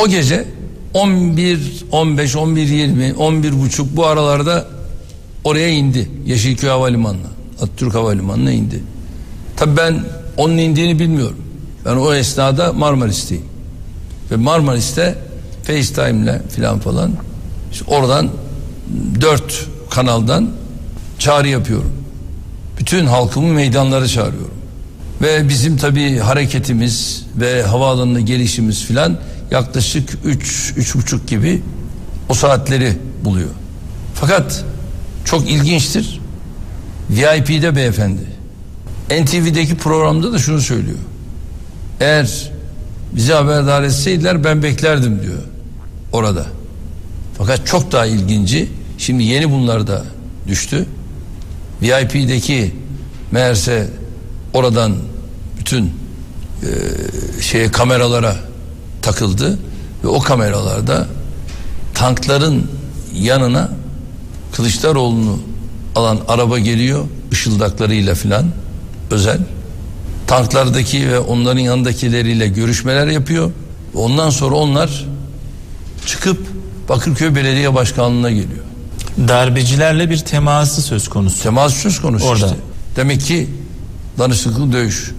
O gece 11, 15, 11, 20, 11 buçuk bu aralarda oraya indi. Yeşilköy Havalimanı'na. Atatürk Havalimanı'na indi. Tabii ben onun indiğini bilmiyorum. Ben o esnada Marmaris'teyim. Ve Marmaris'te FaceTime'le filan falan işte oradan dört kanaldan çağrı yapıyorum. Bütün halkımı meydanlara çağırıyorum. Ve bizim tabii hareketimiz ve havaalanına gelişimiz filan yaklaşık üç, üç buçuk gibi o saatleri buluyor. Fakat çok ilginçtir. VIP'de beyefendi. NTV'deki programda da şunu söylüyor. Eğer bizi haberdar etseydiler ben beklerdim diyor orada. Fakat çok daha ilginci şimdi yeni bunlar da düştü. VIP'deki meğerse oradan bütün e, şeye kameralara takıldı ve o kameralarda tankların yanına Kılıçdaroğlu'nu alan araba geliyor ışıldaklarıyla filan özel tanklardaki ve onların yanındakileriyle görüşmeler yapıyor. Ondan sonra onlar çıkıp Bakırköy Belediye Başkanlığı'na geliyor. Darbecilerle bir teması söz konusu. Temas söz konusu Orada. işte. Demek ki danışıklı dövüş.